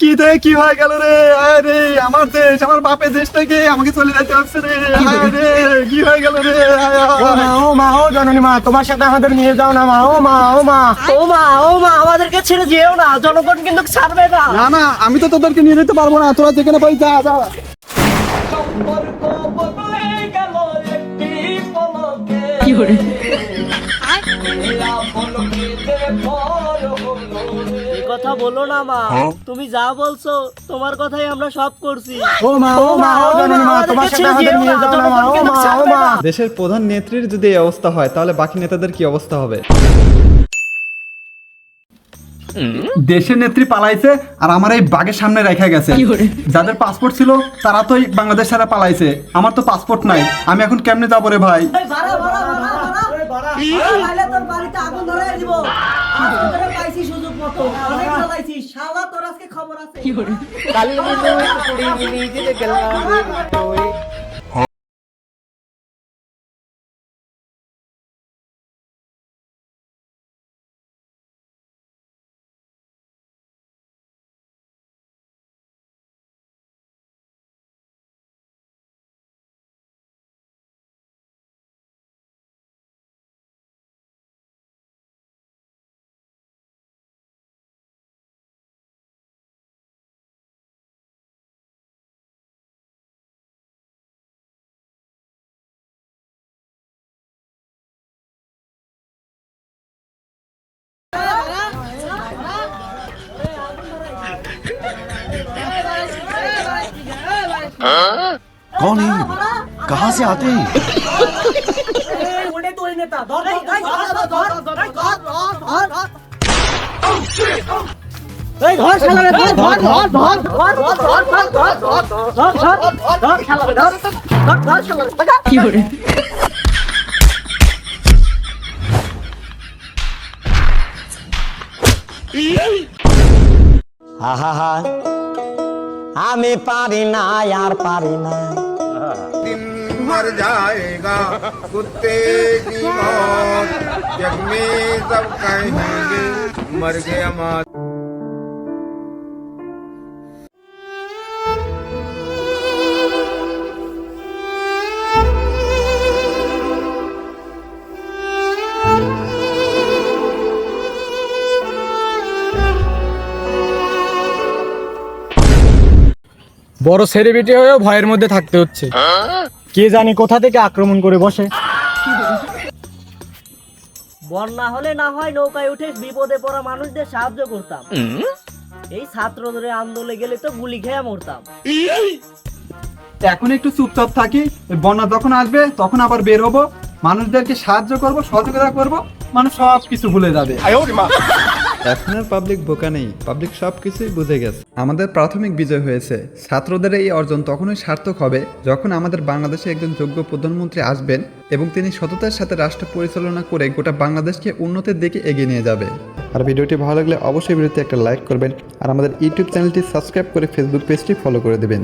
কি দে কি হয়ে গেল রে আয় রে আমার দেশ আমার বাপের দেশ থেকে আমাকে চলে যেতে হচ্ছে রে আয় রে কি হয়ে গেল রে। ও মা ও মা ও জননী মা তোমার সাথে আমাদের নিয়ে যাও না মা ও মা ও মা। ও মা ও মা আমাদেরকে ছেড়ে যেও না জনগণ কিন্তু ছাড়বে না। না না আমি তো তোদেরকে নিয়ে যেতে পারব না তোরা যেখানে পাই যা যা। এই কথা বলো না মা। তুমি যা বলছো তোমার কথাই আমরা সব করছি। ও মা ও মা ও মা তোমার সাথে আমাদের নিয়ে যাও না মা ও মা ও মা। দেশের প্রধান নেত্রীর যদি এই অবস্থা হয় তাহলে বাকি নেতাদের কি অবস্থা হবে? দেশের নেত্রী পালাইছে আর আমার এই বাগের সামনে রেখে গেছে। যাদের পাসপোর্ট ছিল তারা তো এই বাংলাদেশ ছাড়া পালাইছে। আমার তো পাসপোর্ট নাই। আমি এখন কেমনে যাব রে ভাই? সুযোগ। মতো। অনেক জ্বালাইছি শালা তোর আজকে খবর আছে। कौन है ये? कहाँ से आते हैं ওটাই তোর নেতা ধর ধর ধর ধর ধর ধর ধর এই ধর শালারে ধর ধর ধর ধর ধর ধর ধর ধর ধর ধর ধর ধর শালারে ধর ধর ধর শালারে কি করে আহা আমি পারি না আর পারি না दिन मर जाएगा कुत्ते की मौत जग में सब कहेंगे मर गया माँ বড় সেলিব্রিটি হয়েও ভয়ের মধ্যে থাকতে হচ্ছে। কে জানি কোথা থেকে আক্রমণ করে বসে। বন্যা হলে না হয় নৌকায় উঠে বিপদে পড়া মানুষদের সাহায্য করতাম। এই ছাত্রদের আন্দোলনে গেলে তো গুলি খেয়ে মরতাম। এখন একটু চুপচাপ থাকি বন্যা যখন আসবে তখন আবার বের হব। মানুষদেরকে সাহায্য করব সহযোগিতা করব মানুষ সব কিছু ভুলে যাবে। এখন আর পাবলিক বোকা নেই। পাবলিক সব কিছুই বুঝে গেছে। আমাদের প্রাথমিক বিজয় হয়েছে। ছাত্রদের এই অর্জন তখনই সার্থক হবে যখন আমাদের বাংলাদেশে একজন যোগ্য প্রধানমন্ত্রী আসবেন এবং তিনি সততার সাথে রাষ্ট্র পরিচালনা করে গোটা বাংলাদেশকে উন্নতির দিকে এগিয়ে নিয়ে যাবে। আর ভিডিওটি ভালো লাগলে অবশ্যই ভিডিওতে একটা লাইক করবেন। আর আমাদের ইউটিউব চ্যানেলটি সাবস্ক্রাইব করে ফেসবুক পেজটি ফলো করে দেবেন।